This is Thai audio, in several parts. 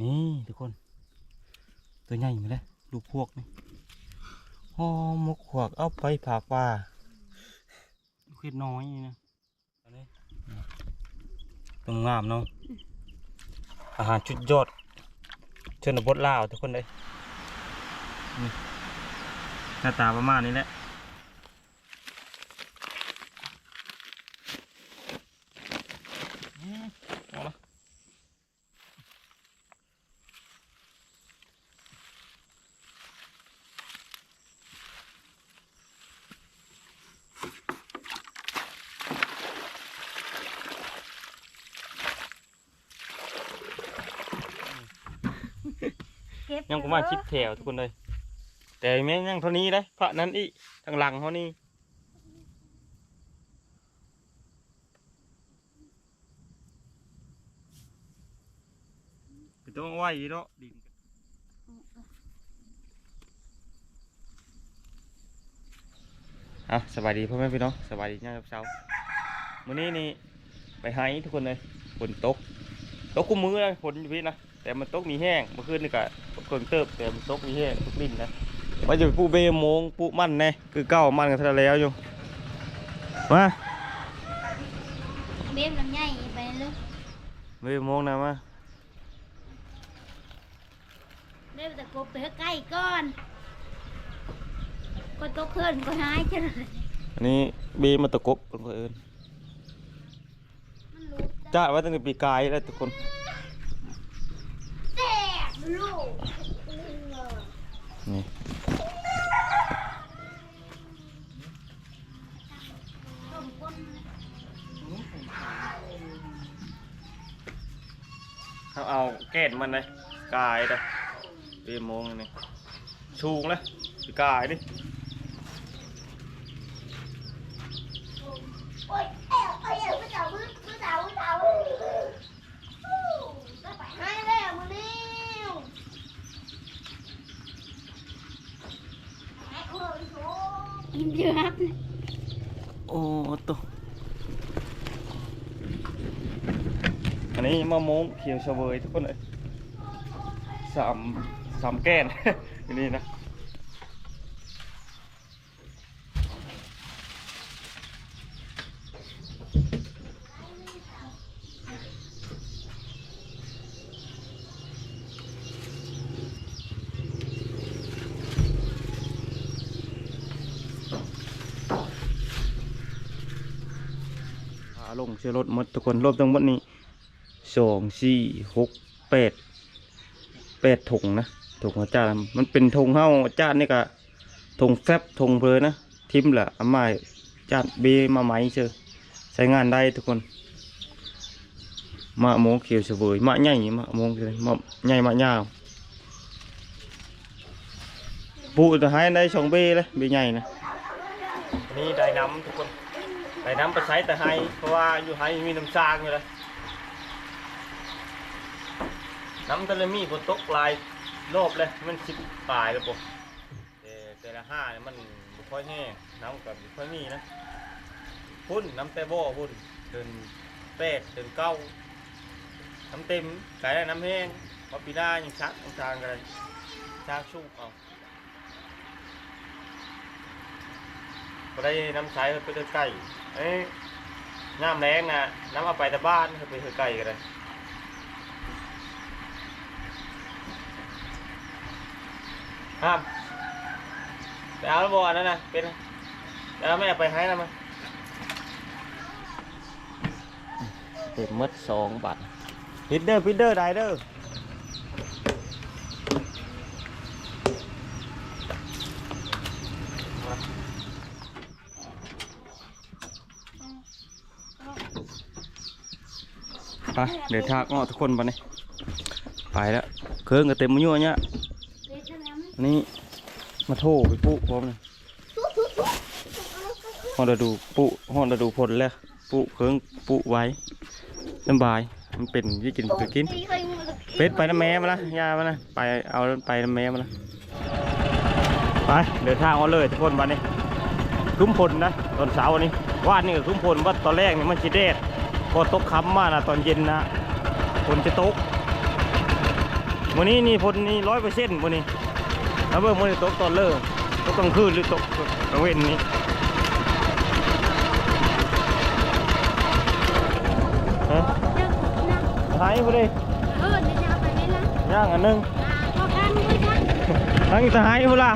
นี่ทุกคน ตัวใหญ่มาแล้วดูพวกนี่ห่อหมกขวากเอาไปผากปลาเขีดน้อยนี่นะอันนี้ตรงงามเนาะอาหารชุดยอดชนบทลาวทุกคนเลยนี่หน้าตาประมาณนี้แหละอืมเอาละ เก็บยังประมาณชิปแถวทุกคนเลย แต่แม่งยังเท่านี้เลยพระนั้นอีกทางหลังเขานี่ไปต้องไหวเนาะดินอะสบายดีพ่อแม่พี่น้องสบายดีย่างเช้ามื้อนี้นี่ไปไฮทุกคนเลยฝนตกตกกุมมือเลยฝนอยู่พี่นะ แต่มันตกมีแห้งเมื่อคืนนี่ก็ฝนเติบแต่มันตกมีแห้งตกลิ่นนะว่าจะไปปูเบโมงปูมั่นแน่คือเก้ามันกันทะแล้วอยู่มาเบ็บลำไยไปเลยเบโมงนะมาเบ็บตะกบไปใกล้ก่อนก็ตกเพื่อนก็หายจังเลยอันนี้เบมาตะกบเป็นคนอื่นมันรู้จ้าไว้ตั้งแต่ปีกายแล้วทุกคนแตกลูก นี่เขาเอาแก้นมันเลยกายเลยเรียมงนี่ชูงเลยกายดิ โอ้ยเอ้ยเอ้ยมือสาวมือมือสาวมือสาวฮู้ก็ไปให้แล้วมือนี้กินเยอะครับโอ้ตัวอันนี้มะม่วงเขียวเฉวยทุกคนเลยสามสามแก้น นี่นะ เชื่อรถหมดทุกคนรวมทั้งหมดนี้สองสี่หกแปดแปดถุงนะถุงอาจารย์มันเป็นถุงเฮ้าอาจารย์นี่ก็ถุงแฟบถุงเพลนะ ทิมหละอามาจารย์เบมาไหมเชื่อใช้งานได้ทุกคนมะม่วงเขียวเฉวยมะใหญ่มะม่วงเลยมะใหญ่มะยาวปูจะให้ได้สองเบเลยเบใหญ่นะนี่ได้น้ำทุกคน ไปน้ำไปใช้แต่ให้เพราะว่าอยู่ให้มีน้ำซางอยู่เลยน้ำทะเลมีฝนตกหลายรอบเลยมันสิบปลายแล้วปุ๊แต่แต่ละห้าเนี่ยมันไม่ค่อยแห้งน้ำกับไม่ค่อยมีนะพุ่นน้ำแต่บ่อพุ่นเดินแปดเดินเก้าน้ำเต็มขายได้น้ำแห้งพอปีหน้ายังชักน้ำซางกันเลยชักชุบเอาพอได้น้ำใช้ไปเดินไก่ เอ้ยน้ำแรงนะน้ำเอาไปแต่บ้านไปเดินไก่กันเลยห้ามไปเอาแล้วบอลนั่นนะเป็นแล้วไม่เอาไปให้นะมันเต็มมัดสองบาทพิดเดอร์พิดเดอร์ได้เด้อ ไปเดี๋ยวทากเงาะทุกคนไปนี่ไปแล้วเครื่องก็เต็มมือยั่วเนี่ยนี่มาโทรไปปุ๊พร้อมเลยห้องเราดูปุ๊ห้องเราดูผลแล้วปุ๊เครื่องปุ๊ไว้สบายมันเป็นยี่กินไปกินเป็ดไปน้ำแม่มาละยามาละไปเอาไปน้ำแม่มาละไปเดินทางเอาเลยทุกคนวันนี้ครึ้มพลนะตอนเช้าวันนี้วาดนี่ก็ครึ้มพลว่าตอนแรกนี่มันชิเดด พอตกค้ำมานะตอนเย็นนะฝนจะตกวันนี้นี่พลนี่ร้อยเปอร์เซ็นต์วันนี้แล้วเบิ่งมันตกตอนเลิกตกกลางคืนหรือตกกลางเว้นนี้ฮะเจ้านะหายไปเลยเออเดี๋ยวจะเอาไปเลยนะย่างอันหนึงพอกันด้วยนะทั้งจะหายไปละ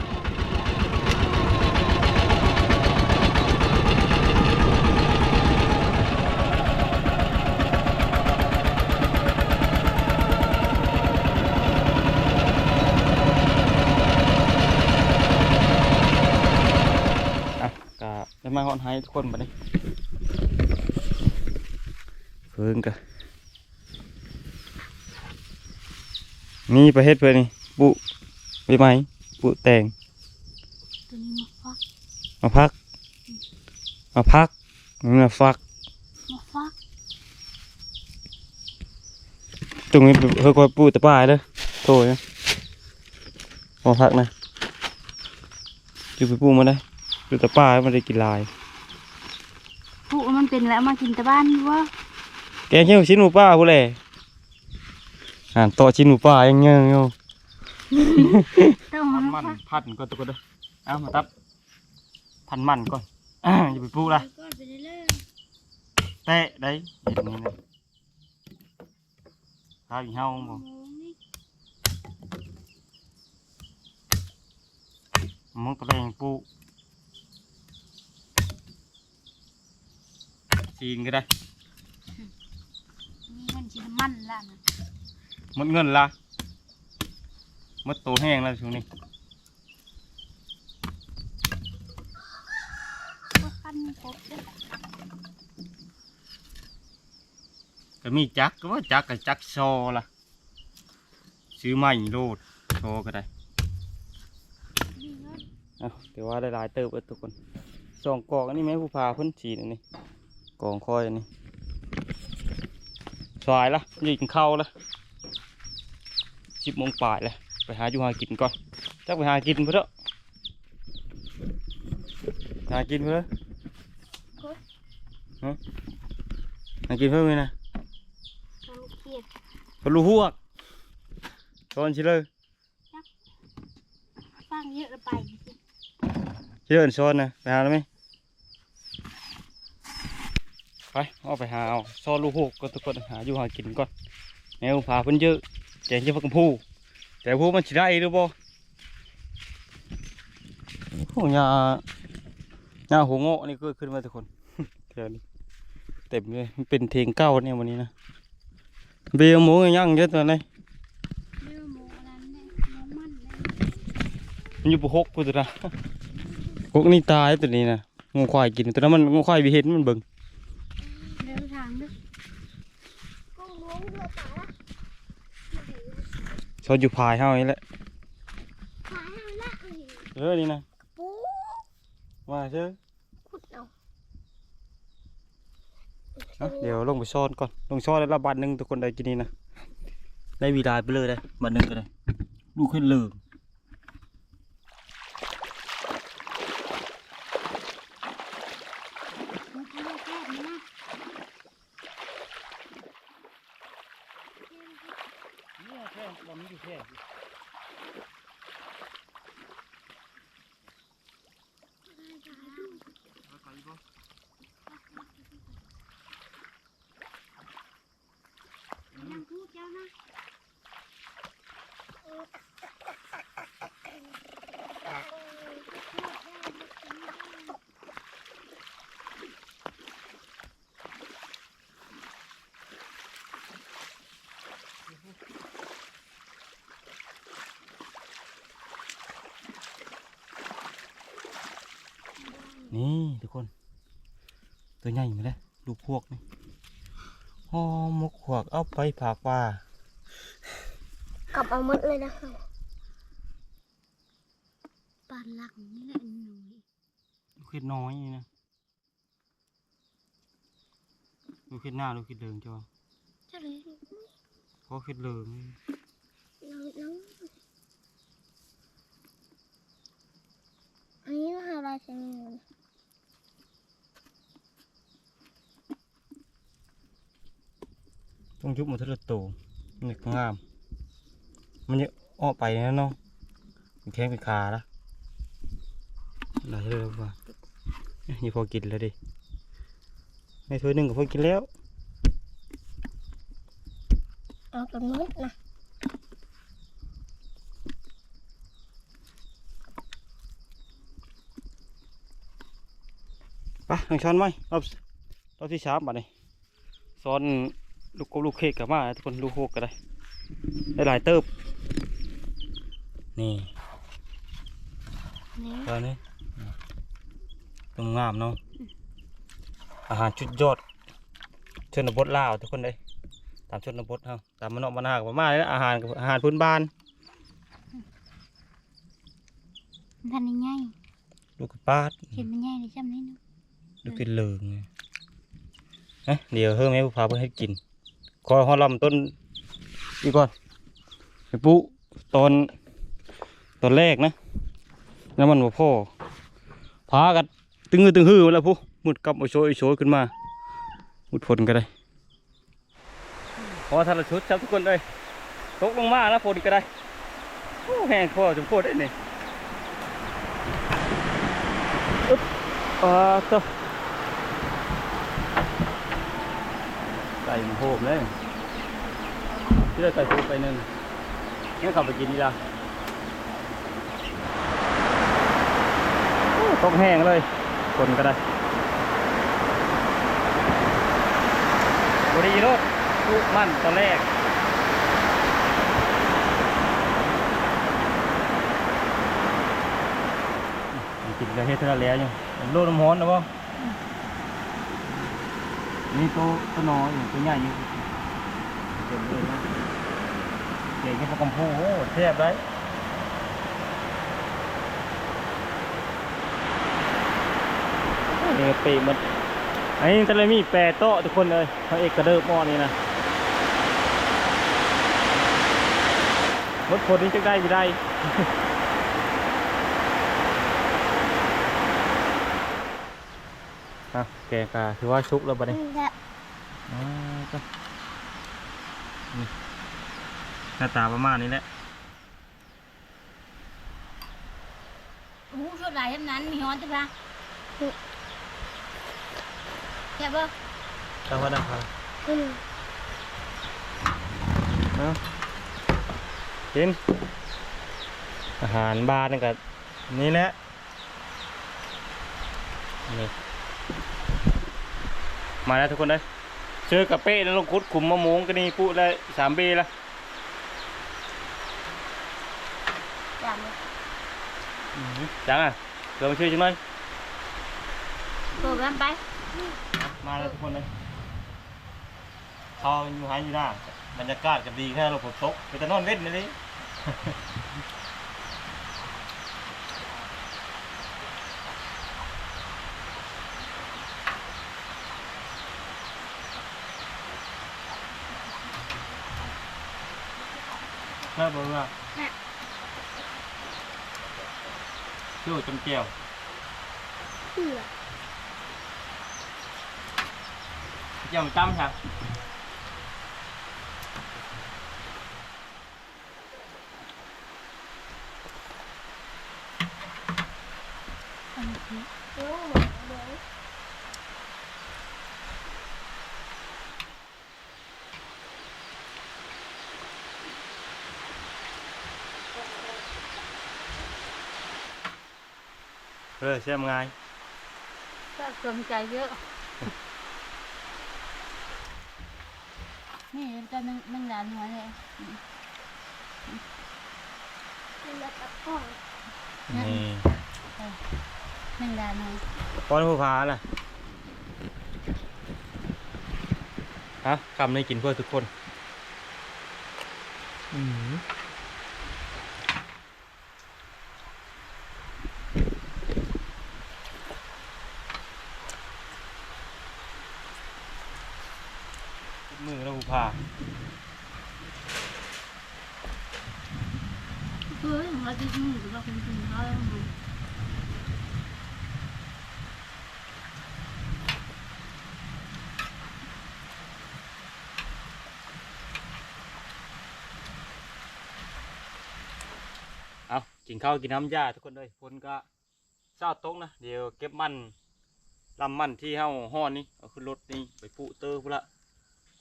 อะกะได้ มาหอนหายทุกคนมาดิเพิ่งกะนี่ประเทศเพื่อนนี่ปุใบไม้ปุแตงตัวนี้มาฟักมาพักมาพักนี่มาฟักมาฟักตรงนี้เพื่อคอยปูแต่ป้ายเด้อโถ่นะมาพักนะจูไปปูมาได้ ปูแต่ป้ายมันได้กินลาย ผู้มันเป็นแล้วมากินแต่บ้านวะแกงเขี้ยวชิ้นหมูป้าผู้แหล่อ่านต่อชิ้นหมูป้ายังเงี้ยอยู่ต้องพัมานมันฟักพันก่อนตัวก็เด้อเอามาตับพันมันก่อนอ่าอย่าไปปูละก็ไปเรื่อยเตะได้เห็นนี่นะข้าวอีเฮาบ่มึงตะแบงปู ซีนก็ได้มีเงินชิ้นมันละนะหมดเงินละหมดโตแห้งแล้วช่วงนี้ก็ขั้นครบด้วยก็มีจักรก็ว่าจักรกับจักรโซล่ะ ซื้อใหม่โลดโซก็ได้ มีเงิน เอาเดี๋ยวว่าได้หลายเติบเลยทุกคนสองกองอันนี้ไหมผู้พาเพ้นสีนอันนี้ กองคอยอันนี้สายละยิงเข้าละสิบโมงป่ายเลยไปหาอยู่หากินก่อนจักไปหากินเพื่อเถอะหากินเพื่อฮะหากินเพื่อไหมนะเราเกลียดพลูหัวกตอนชิเลยฟังเยอะแล้วไปชิเลยซ้อนนะไปหาแล้วไหม ไปเอาไปหาเอาซ้อนลูกหกก็ทุกคนหาอยู่หากินก่อนแนวพาเพิ่นเยอะแกงเชื่อพักกับผู้แต่ผู้มันสิได้หรือบ่โอ้ยาหญ้าหัวโง่นี่เกิดขึ้นมาทุกคนเดี๋ยวนี้เต็มเลยมันเป็นเทงเก้าเนี่ยวันนี้นะเบียร์หมูย่างเยอะตัวไหนเรื่องหมูอะไรเนี่ยหมูมันเนี่ยมันอยู่ปหกกูตัวนะหกนี่ตายตัวนี้นะงูควายกินตัวนั้นมันงูควายไปเห็นมันเบิ่ง เดินทางด้วยก็ ล้วงเรือตาละชอบอยู่พายเฮานี่แหละขายให้ละเออนี่นะปูว่าเชื่อขุดเอาเอาเดี๋ยวลงไปซ่อนก่อนลงซ่อนแล้วละบัตรหนึ่งทุกคนได้กินนี่นะได้วีลายไปเลยได้บัตรหนึ่งก็ได้ลูกขึ้นเลิก มันทำให้แคบนะ นี่แค่บอลนี่แค่ ยังพูดเจ้านะ นี่ทุกคน ตัวใหญ่มาแล้วดูพวกนี่ห่อหมกขวากเอาไปผากป่า กลับเอาหมดเลยนะคะปานหลังนี่แหละหนูลูกคิดน้อยนี่นะลูกคิดหน้าลูกคิดเดิงจ้ะเจ้าเลยเพราะคิดเดิงน้องน้องอันนี้นะคะราชนี ต้องยุบมาเทละโตนี่ก็งาม มันจะออกไปนะเนาะมันแข้งเป็นขาละไหลเลยว่านี่พอกินแล้วดิในถ้วยหนึ่งก็พอกินแล้ว เอากำมืดนะไปน้องช้อนไหมรอบรอบที่สามบัดนี้ซ้อน ลูกกบลูกเค้กกับมาทุกคนลูกโคกก็ได้ได้หลายเติบนี่นี่ตอนนี้ตรงงามเนาะอาหารชุดยอดชนบทลาวทุกคนเลยตามชนบทเฮาตามมันเนอกมันหากประมาณนี้นะอาหารอาหารพื้นบ้านท่านนี่ง่ายลูกกระปาดเห็นมันง่ายเลยจำนี้นะลูกกินเหลืองเอ๊ะเดี๋ยวเฮ้ยแม่ผู้พาเพื่อให้กิน คอยหอลำต้นนี่ก่อนไอปุ๊ตอนตอนแรกนะน้ำมันบ่พ่อพากันตึงหือตึงหือมาแล้วผู้มุดกลับโอโชยโชยขึ้นมามุดฝนก็ได้พอทันละชุดครับทุกคนเลยตกลงมาแล้วฝนก็ได้โอ้แห้งคอจมโคตรได้นี่อึ๊บอ่าต่อใส่หมูโหมเลย ที่เราใส่โหมไปหนึ่งนี่ขับไปกินนี่ละโอ้ตกแห้งเลย คนก็ได้บรีรถลูกมั่นตอนแรกกินกระเฮ็ดเท่านั้นแล้วยังโลน้ำฮ้อนนะบ่นี่ตัวตัวน้อยตัวใหญ่อยู่เต็มเลยนะ เด็กนี่พวกกำพูโอ้แซ่บได้เนี่ปีมันอันนี้ตะเลยมีแปรโต๊ะทุกคนเลยพระเอกกระเดิบหม้อนี่นะรถคนนี้จะได้ไม่ได้อะแกกาถือว่าชุกแล้วบัดนี้นี่แหละ อ่าจ้ะนี่ หน้าตาประมาณนี้แหละโอ้โหชุดลายแบบนั้นมีฮ้อนจ้ะปะแค่บ่ตั้งว่าดังครับอืมเอากิน อาหารบาร์นี่กับนี่แหละ นี่ มาแล้วทุกคนเลยเจอกระเป้แล้วลงคุดขุมมะม่วงกันนี่ปุ๊ได้สามเบละ อย่างนี้ จังอะเรามาช่วยฉันหน่อยโตกันไปมาแล้วทุกคนเลยเขาอยู่หายอยู่หน้าบรรยากาศก็ดีแค่เราผมตกไปแต่นอนเว้นนี่เลยแม่บอกว่า ชื่อจำเจียวเสือเจียวมันตั้มครับ โอ้โห เออเชื่อมไงก็สนใจเยอะ นี่จะนึ่งนึ่งดานหัวเลยนี่แหละกับพ่อนี่นึ่งดานหัวป้อนผู้พาล่ะฮะคำนี้กินเพื่อทุกคน อืม มือแล้วผู้พาเฮ้ยเราจะนึ่งหรือเราคงกินเขาแล้วมั้งกินข้าวกินน้ำยาทุกคนเลยฝนก็เศร้าตกนะเดี๋ยวเก็บมันลำมันที่เฮาห่อนี่เอาขึ้นรถนี่ไปปุเตอร์พุ่นละ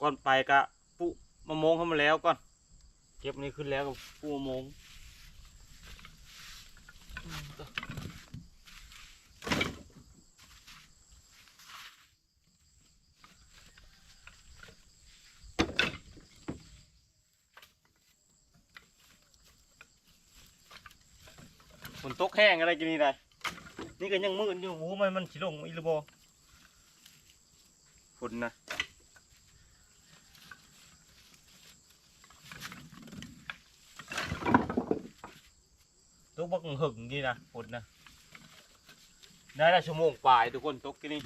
ก่อนไปกะปุมะมงเข้ามาแล้วก่อน เก็บนี่ขึ้นแล้วก็ปุมะมงอืมต่อฝนตกแห้งอะไรกินนี่ได้นี่ก็ยังมืดอยู่โอ้โหมันมันสิลงอีหรือบ่ฝนนะ ต กหึงนี่นะฝนนะได้ละชั่วโมงปลายทุกคนตกที่นี่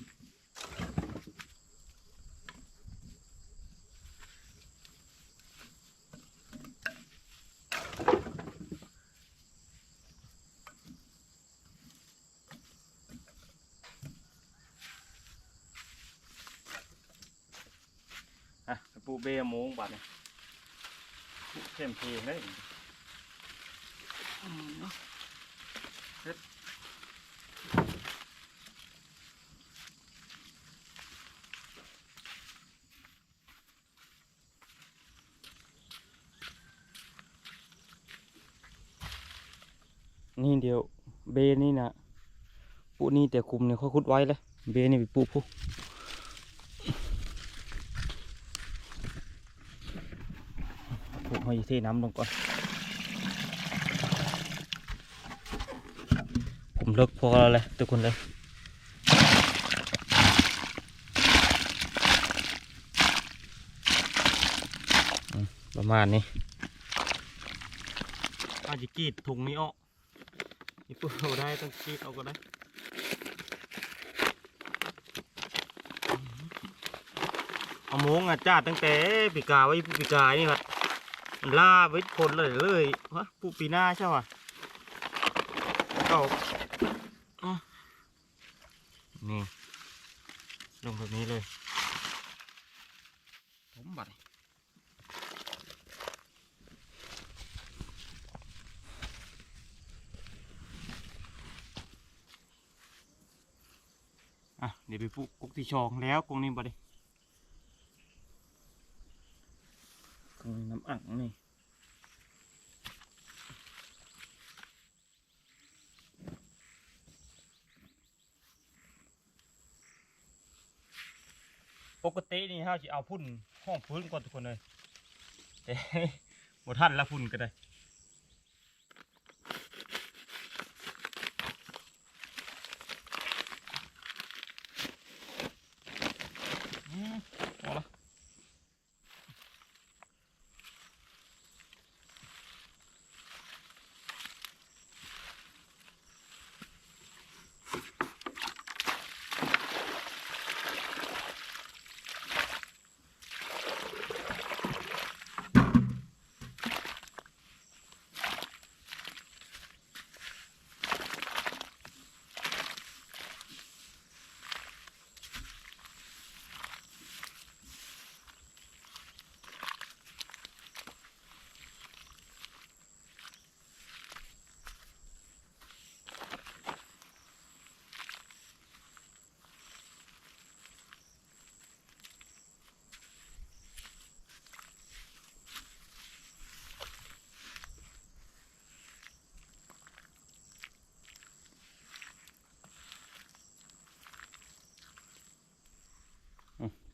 อะปูเบะโมงบัดเนี่ยเข้มเพลงเลยอืม นี่เดียวเบนี่นะปูนี่ แต่คุมเนี่ยเขาคุดไว้เลยเบนี่ไปปูผู้ผูกให้เทน้ำลงก่อนผมเลิกพอแล้วเลยทุกคนเลยประมาณนี้อาจจะกรีดถุงนี้ออกนี่ปุ๊บเอาได้ต้องคีบเอาก็ได้ เอาโมงอะจ้าตั้งแต่ปีกาไว้ปีกานี่ครับล่าไว้ผลเลยเลยวะปูปีหน้าใช่ป่ะก็อะนี่ลงแบบนี้เลยผมบัดอะเดี๋ยวไปปลูกกุ๊กที่ชองแล้วกรงนี้บ่ดิกรงนี้น้ำ อังนี่ปกตินี่เขาจะเอาพุ่นห้องพื้นก่อนทุกคนเลยแต่บ่ทันละพุ่นก็ได้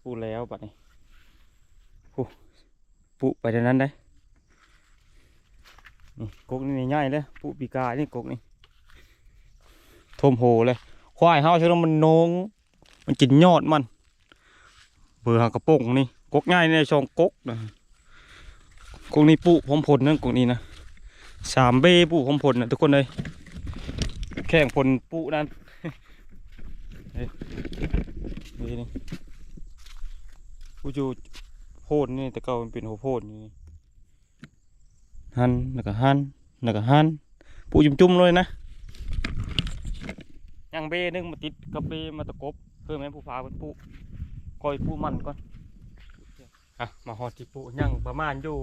ปูแล้วบัดนี้ปูปูไปเดี๋ยวนั้นได้นี่กกนี่ง่ายเลยปูปีกานี่กกนี่ทมโหเลย ควายเฮาใช่ไหมมันนงมันกินยอดมันเบื่อหากระโปงนี่กกง่ายในช่องกกนะกกนี่ปูพร้อมผลนั่นกกนี้นะสามเบ้ปูพร้อมผลนะทุกคนเลยแข่งผลปูนั่นเฮ้ยนี่นี่ ปูจูโพดนี่แต่เก่ามันเป็นหัวโพดนี่หันแล้วก็หันแล้วก็หันปูจุ่มๆเลยนะยังเบ้นึงมาติดกับเบ้มาตะกบเพื่อแม่นผู้ฟ้าเป็นปูคอยปูมันก่อนอะมาหอดที่ปูยังประมาณอยู่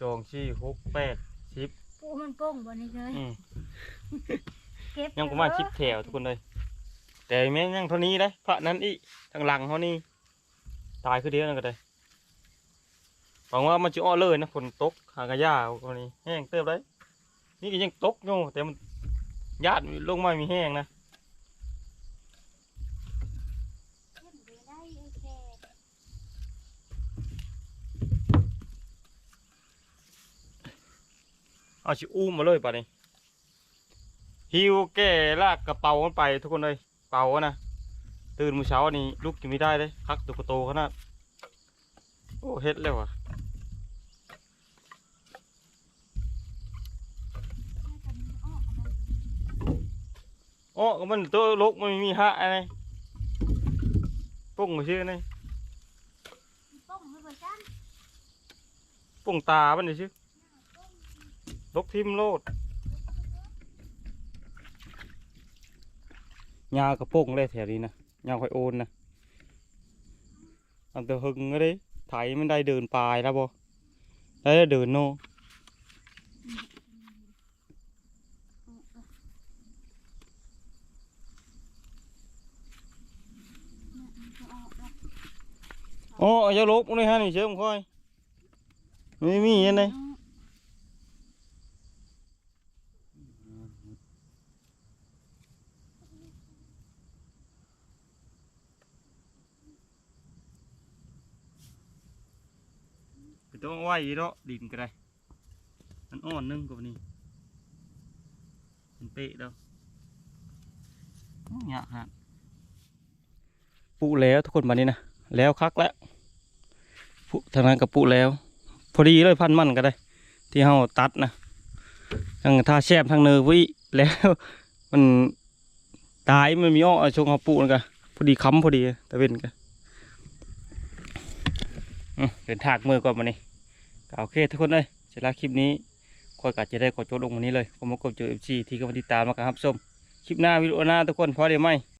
สองสี่หกแปดสิบปูมันโป้งบ่นี่เลยอืมเก็บยังประมาณชิบแถวทุกคนเลย แต่แม่งยังเท่านี้เลยพระนั้นอีกทางหลังเขานี่ ตายคือเดียวนั่นก็ได้หวังว่ามันจะอ้อเลยนะฝนตกหากระยาคนนี้แห้งเติบได้นี่ก็ยังตกอยู่แต่มันญาติลงมามีแห้งนะเอาชิอุ้มมาเลยป่ะนี่ฮิวแก่ลากกระเป๋ามันไปทุกคนเลยเป๋าอะนะ ตื่นมื้อเช้านี่ลุกกินไม่ได้เลยคักตัวโตขนาดโอ้เฮ็ดแล้วอะอ๋อก็มันตัวลกมันมีหะอะไรปุ่งมาชื่อนี่ป้องไม่เปิดกันปุ่งตามันนี่ชื่อลกทิมโลดยากระโป่งเลยแถวนี้นะ ยาคอยโอนนะอันเตอหึงก็ได้ไถมันได้เดินปลายแล้วบ่ได้เดินโน่อ๋อเอาเจ้าลกมันเลยฮะนี่เชื่อมค่อยไม่มีอันไหน ไป ต้องไหวเนาะดินก็ได้มันอ่อนนึ่งกว่านี้มันเปะแล้วเนี่ยฮะปุแล้วทุกคนมานี้นะแล้วคักแล้วปุทางนั้นกับปุแล้ว พอดีเลยพันมันก็ได้ ที่เฮาตัดนะทั้งท่าแชบทั้งเนื้อวิแล้วมันตายมันมีอ้อชงเฮาปุนกันพอดีค้ำพอดีตะเวนกันเดินทางมือก่อนมานี่ ก็โอเคทุกคนเลยสำหรับคลิปนี้คอยกัดจะได้ขอจบลงวันนี้เลยผมมากดเจอเอฟซีที่กำลังติดตามมาครับชมคลิปหน้าวิดีโอหน้าทุกคนพอได้ไหม